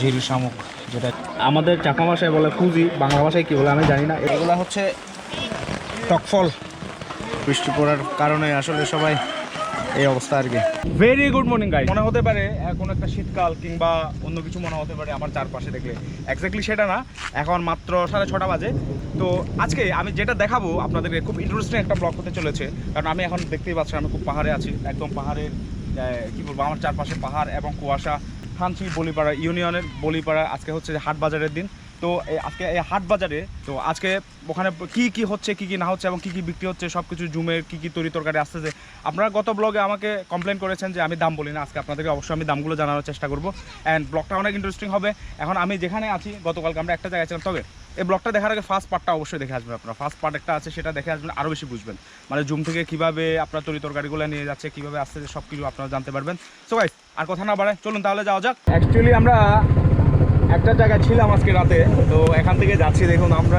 ঝিল শামুক যেটা আমাদের চাপা ভাষায় বলে ফুজি বাংলা ভাষায় কী বলে আমি জানি না। এগুলো হচ্ছে টকফল। বৃষ্টি পড়ার কারণে আসলে সবাই এই অবস্থা আর কি। ভেরি গুড মর্নিং গাই মনে হতে পারে এখন একটা শীতকাল কিংবা অন্য কিছু মনে হতে পারে আমার চারপাশে দেখলে। এক্স্যাক্টলি সেটা না এখন মাত্র সাড়ে ছটা বাজে। তো আজকে আমি যেটা দেখাবো আপনাদেরকে খুব ইন্টারেস্টিং একটা ব্লগ হতে চলেছে। কারণ আমি এখন দেখতেই পাচ্ছি আমি খুব পাহাড়ে আছি। একদম পাহাড়ের কী বলব আমার চারপাশে পাহাড় এবং কুয়াশা। থানচি বলিপাড়া ইউনিয়নের বলিপাড়া, আজকে হচ্ছে হাট বাজারের দিন। তো আজকে এই হাট বাজারে, তো আজকে ওখানে কি কি হচ্ছে, কি কি না হচ্ছে, এবং কি কি বিক্রি হচ্ছে সব কিছু জুমের কি কি তরি তরকারি আসতেছে আপনারা গত ব্লগে আমাকে কমপ্লেন করেছেন যে আমি দাম বলি না, আজকে আপনাদেরকে অবশ্যই আমি দামগুলো জানানোর চেষ্টা করব। অ্যান্ড ব্লগটা অনেক ইন্টারেস্টিং হবে। এখন আমি যেখানে আছি, গতকালকে আমরা একটা জায়গায় ছিলাম। তবে এই ব্লগটা দেখার আগে ফার্স্ট পার্টটা অবশ্যই দেখে আসবেন আপনারা। ফার্স্ট পার্ট একটা আছে, সেটা দেখে আসবেন আরও বেশি বুঝবেন। মানে জুম থেকে কীভাবে আপনার তরি তরকারিগুলো নিয়ে যাচ্ছে, কীভাবে আসতেছে সব কিছু আপনারা জানতে পারবেন। সো গাইস আর কথা না বাড়ায়, চলুন তাহলে যাওয়া যাক। অ্যাকচুয়ালি আমরা একটা জায়গায় ছিলাম আজকে রাতে, তো এখান থেকে যাচ্ছি, দেখুন আমরা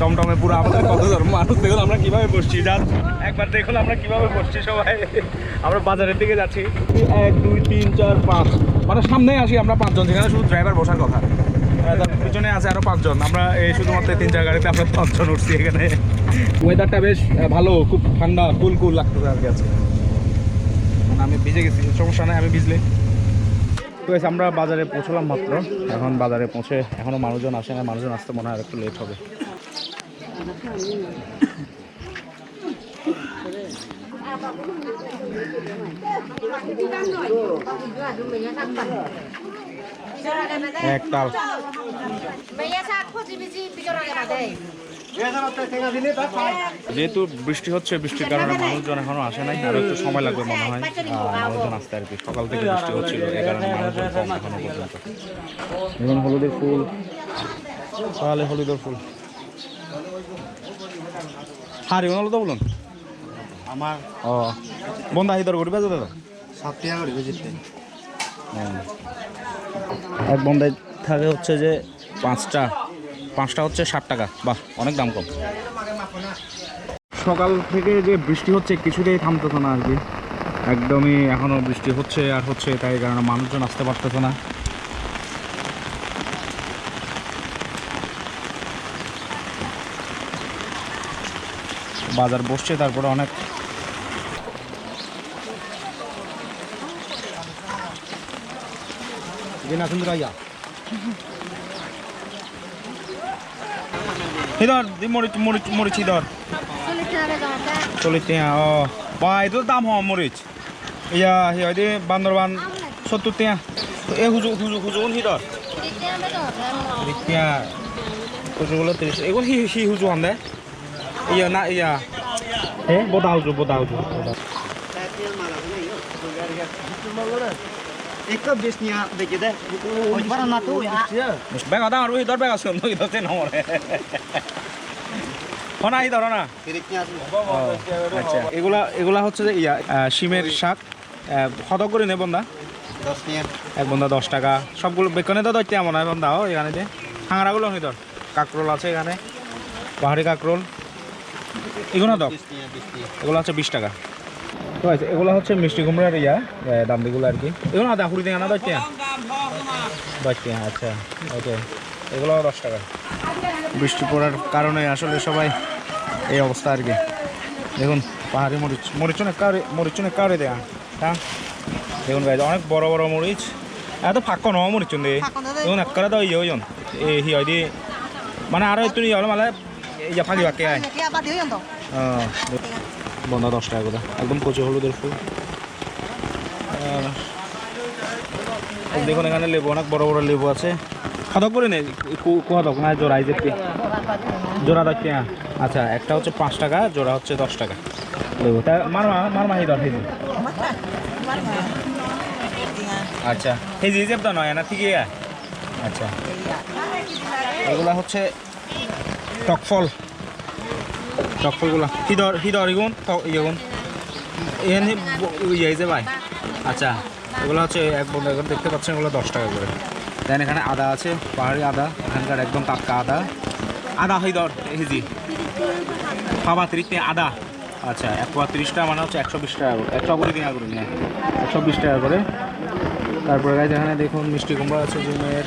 টমটমে পুরো আমাদের কত মানুষ, দেখুন আমরা কীভাবে বসছি যা একবার দেখুন আমরা কীভাবে বসছি সবাই। আমরা বাজারের দিকে যাচ্ছি। এক, দুই, তিন, চার, পাঁচ। মানে সামনেই আসি আমরা পাঁচজন যেখানে শুধু ড্রাইভার বসার কথা। পিছনে আছে আরও পাঁচজন। আমরা এই শুধুমাত্র তিন চার গাড়িতে আমরা পাঁচজন উঠছি এখানে। ওয়েদারটা বেশ ভালো, খুব ঠান্ডা, কুল কুল লাগতেছে আর কি আছে আমি ভিজে গেছি সমস্যা নেই আমি ভিজলে। তো guys, আমরা বাজারে পৌঁছলাম মাত্র। এখন বাজারে পৌঁছে এখনও মানুষজন আসে না মানুষজন আসতে মনে হয় একটু লেট হবে। এক তাল। যেহেতু বৃষ্টি হচ্ছে বৃষ্টির কারণে মানুষজন এখনও আসে নাই আর একটু সময় লাগবে মনে হয়। মানুষজন আসতে আর কি সকাল থেকে বৃষ্টি হচ্ছিল এই কারণে মানুষজন কম এখনও পর্যন্ত। এখন হলুদের ফুল। সকালে হলুদের ফুল। হ্যাঁ হলো তো বলুন। আমার ও বন্ধ আহি দর করবে দাদা? সাত টাকা করে বেজিতে এক বন্ধায় থাকে হচ্ছে যে পাঁচটা। পাঁচটা হচ্ছে ষাট টাকা। বাহ, অনেক দাম কম। সকাল থেকে যে বৃষ্টি হচ্ছে, কিছুতেই থামতেছে না আর কি। একদমই এখনও বৃষ্টি হচ্ছে আর হচ্ছে, তাই কারণে মানুষজন আসতে পারতেছে না। বাজার বসছে, তারপরে অনেক দিনা সুন্দর আইয়া ধর মরিচ মরিচ মরিচ ধর. চল্লিশ টাকা, ও। বা এতো দাম হওয়া মরিচ। ইয়া ইয়া দি বান্দরবান সত্তর টাকা। তো এ হুজু হুজু হুজু হি, ধর। Diknya ada ada. ত্রিশ। টাকা হুজুগুলো ত্রিশ এগুলো হি হি, হুজু হন দে ইয়া, না, ইয়া। এ, বোদা হুজু বোদা হুজু। আছে হনা হি ধরো না আচ্ছা এগুলা এগুলা হচ্ছে যে ইয়া শিমের শাক কত করে নেব না এক বন্ধা দশ টাকা। সবগুলো বেকনে তো দরতে এমন হয় বন্ধা এখানে যে। হাঙড়াগুলো নি ধর। কাকরোল আছে এখানে। পাহাড়ি কাকরোল। এগুলো নিয়া। এগুলো হচ্ছে বিশ টাকা। তো আছে এগুলো হচ্ছে মিষ্টি কুমড়ার ইয়া দাম দিগুলো আর কি। এগুলো আদা কুড়ি টাকা না দশ টাকা? দশ টাকা আচ্ছা ওকে। এগুলো দশ টাকা। বৃষ্টি পড়ার কারণে আসলে সবাই এই অবস্থা আর কি। দেখুন পাহাড়ি মরিচ মরিচ অনেক কারে মরিচ অনেক কারে দেয়া। হ্যাঁ? দেখুন গাইজ অনেক বড় বড় মরিচ। এত ফাঁক ন। মরিচ দে দেখুন একবারে তো ইয়ে হইন এ হি হয় মানে আরও একটু ইয়ে হলো মানে ইয়া ফাঁকি ফাঁকে আয়। বন্ধা দশ টাকা করে। একদম কচু হলুদের ফুল। দেখুন এখানে লেবু, অনেক বড় বড় লেবু আছে। খাদক করে নে কুহাদক না জোড়া, এই যে জোড়া দশ টাকা আচ্ছা একটা হচ্ছে পাঁচ টাকা, জোড়া হচ্ছে দশ টাকা। লেবু, তা মারমা মারমা এই দশ হেজি। আচ্ছা হেজি হিসেব তো নয় না ঠিকই আচ্ছা। এগুলা হচ্ছে টকফল। টকফলগুলা হিদর হিদর ইগুন ইগুন এখানে ইয়ে যে ভাই। আচ্ছা এগুলো হচ্ছে এক বন্ধু এখন দেখতে পাচ্ছেন, এগুলো দশ টাকা করে। দেন এখানে আদা আছে, পাহাড়ি আদা। এখানকার একদম টাটকা আদা। আদা হিদর হিজি পাবা তিরিশ টাকা আদা। আচ্ছা এক পাওয়া তিরিশ টাকা মানে হচ্ছে একশো বিশ টাকা করে। একশো কুড়ি টাকা করে নিয়ে একশো বিশ টাকা করে। তারপরে এখানে দেখুন মিষ্টি কুমড়া আছে জুমের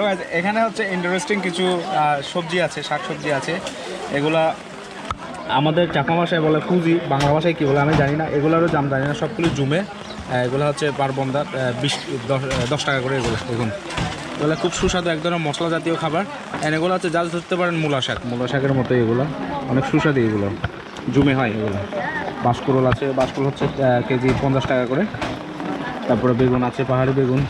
তো এখানে হচ্ছে ইন্টারেস্টিং কিছু সবজি আছে শাক সবজি আছে। এগুলা আমাদের চাকমা ভাষায় বলে ফুজি বাংলা ভাষায় কী বলে আমি জানি না। এগুলোরও দাম জানি না, সবগুলো জুমে। এগুলো হচ্ছে পার বন্দা বিশ, দশ টাকা করে এগুলো, দেখুন। এগুলো খুব সুস্বাদু এক ধরনের মশলা জাতীয় খাবার। অ্যান্ড এগুলো হচ্ছে জাল ধরতে পারেন মূলা শাক। মূলা শাকের মতো এগুলো, অনেক সুস্বাদু এগুলো। জুমে হয় এগুলো। বাঁশকুড়ল আছে, বাঁশকুড়ল হচ্ছে কেজি পঞ্চাশ টাকা করে। তারপরে বেগুন আছে, পাহাড়ি বেগুন।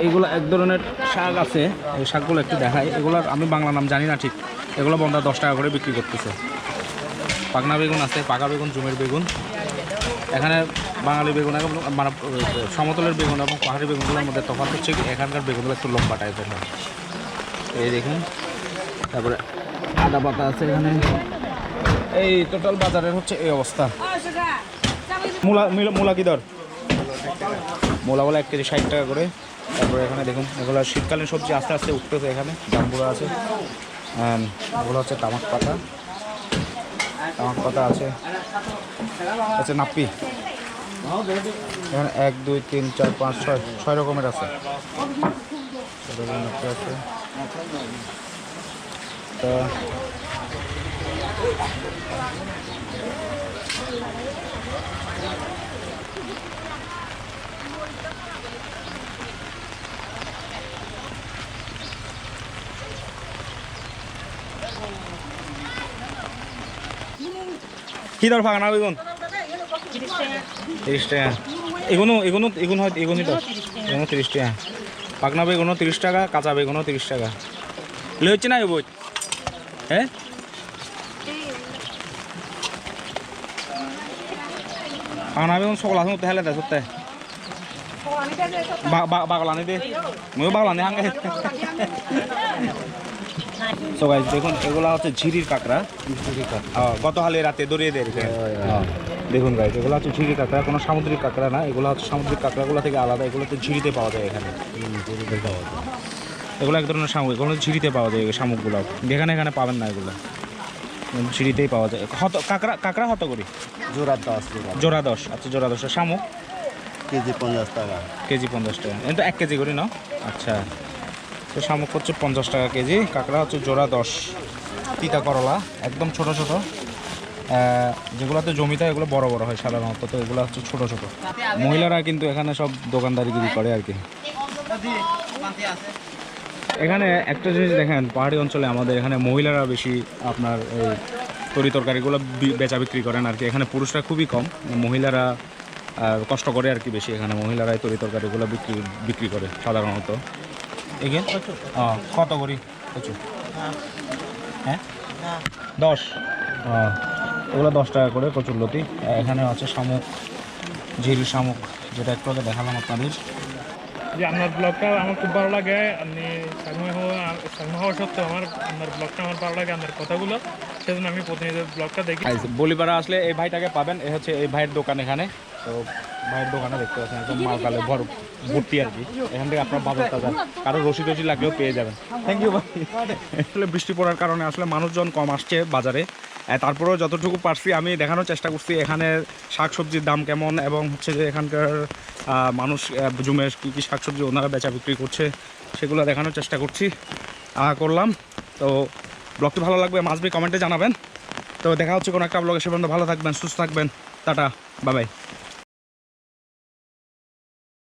এইগুলো এক ধরনের শাক আছে। এই শাকগুলো একটু দেখাই। এগুলোর আমি বাংলা নাম জানি না ঠিক। এগুলো বন্ধা দশ টাকা করে বিক্রি করতেছে। পাকনা বেগুন আছে পাকা বেগুন জুমের বেগুন। এখানে বাঙালি বেগুন এবং মানে সমতলের বেগুন এবং পাহাড়ি বেগুনগুলোর মধ্যে তফাৎ হচ্ছে কি এখানকার বেগুনগুলো একটু লম্বা টাইপের হয়। এই দেখুন। তারপরে আদা পাতা আছে এখানে। এই টোটাল বাজারের হচ্ছে এই অবস্থা। মূলা- মূলা কি দর। মূলা বলে এক কেজি ষাট টাকা করে। তারপরে এখানে দেখুন, এগুলো শীতকালীন সবজি আস্তে আস্তে উঠতেছে এখানে জাম্বুরা আছে। এগুলো হচ্ছে তামাক পাতা। তামাক পাতা আছে। আছে নাপ্পি। এখানে এক, দুই, তিন, চার, পাঁচ, ছয় ছয় রকমের আছে। নাপ্পি কি দর ফাঁকা না তিরিশ টাকা। এগুলো এগুলো এগুলো হয় এগুলোই দশ এগুলো তিরিশ টাকা। পাকনা বেগুনও তিরিশ টাকা, কাঁচা বেগুনও তিরিশ টাকা। লে হচ্ছে না বই হ্যাঁ পাকনা বেগুন সকল আছে মতো হেলে দেয় সত্যি বাগলানি দে। ময়ও বাগলানি হাঙ্গে সো গাইজ দেখুন এগুলা হচ্ছে ঝিরির কাঁকড়া। গত হালে রাতে দড়িয়ে দেয় হ্যাঁ। দেখুন গাইজ এগুলো হচ্ছে ঝিরি কাঁকড়া কোনো সামুদ্রিক কাঁকড়া না। এগুলো হচ্ছে সামুদ্রিক কাঁকড়াগুলো থেকে আলাদা এগুলো তো ঝিরিতে পাওয়া যায় এখানে। এগুলো এক ধরনের শামুক এগুলো ঝিরিতে পাওয়া যায় শামুকগুলো। যেখানে এখানে পাবেন না এগুলো। ঝিরিতেই পাওয়া যায়। হত কাঁকড়া কাঁকড়া হত করি? জোড়া দশ জোড়া দশ। আচ্ছা জোড়া দশ। শামুক? কেজি পঞ্চাশ টাকা। কেজি পঞ্চাশ টাকা। এটা এক কেজি করি না? আচ্ছা। তো শামুক হচ্ছে পঞ্চাশ টাকা কেজি, কাঁকড়া হচ্ছে জোড়া দশ, তিতা করলা, একদম ছোট ছোট। যেগুলোতে জমিতে এগুলো বড় বড় হয় সাধারণত, তো এগুলো হচ্ছে ছোট ছোট। মহিলারা কিন্তু এখানে সব দোকানদারিগিরি করে আর কি। এখানে একটা জিনিস দেখেন, পাহাড়ি অঞ্চলে আমাদের এখানে মহিলারা বেশি আপনার এই তরি তরকারিগুলো বেচা বিক্রি করেন আর কি। এখানে পুরুষরা খুবই কম, মহিলারা কষ্ট করে আর কি বেশি। এখানে মহিলারাই তরি তরকারিগুলো বিক্রি বিক্রি করে সাধারণত। এগেন? কত করি? প্রচুর। হ্যাঁ? দশ। এগুলো দশ টাকা করে কচুর লতি। এখানে আছে শামুক ঝিল শামুক যেটা একটু আগে দেখালাম আপনাদের। যে আপনার ব্লগটা আমার খুব ভালো লাগে। আপনি হওয়া হওয়া সত্ত্বেও আমার আপনার ব্লগটা আমার ভালো লাগে আপনার কথাগুলো। সেজন্য আমি প্রতিনিয়ত ব্লগটা দেখি। বলিপাড়া আসলে এই ভাইটাকে পাবেন। এ হচ্ছে এই ভাইয়ের দোকান এখানে। তো ভাইয়ের দোকানে দেখতে পাচ্ছেন একদম মালকালে ভর ভর্তি আর কি। এখান থেকে আপনার বাজার টাজার কারও রসি টসি লাগলেও পেয়ে যাবেন। থ্যাংক ইউ ভাই। আসলে বৃষ্টি পড়ার কারণে আসলে মানুষজন কম আসছে বাজারে। তারপরেও যতটুকু পারছি আমি দেখানোর চেষ্টা করছি এখানে শাকসবজির দাম কেমন এবং হচ্ছে যে এখানকার মানুষ আহ, জুমে কী কী শাকসবজি ওনারা বেচা বিক্রি করছে সেগুলো দেখানোর চেষ্টা করছি করলাম। তো ব্লগটি ভালো লাগবে মাসবি কমেন্টে জানাবেন। তো দেখা হচ্ছে কোনো একটা ব্লগে সে ভালো থাকবেন সুস্থ থাকবেন টাটা বাবাই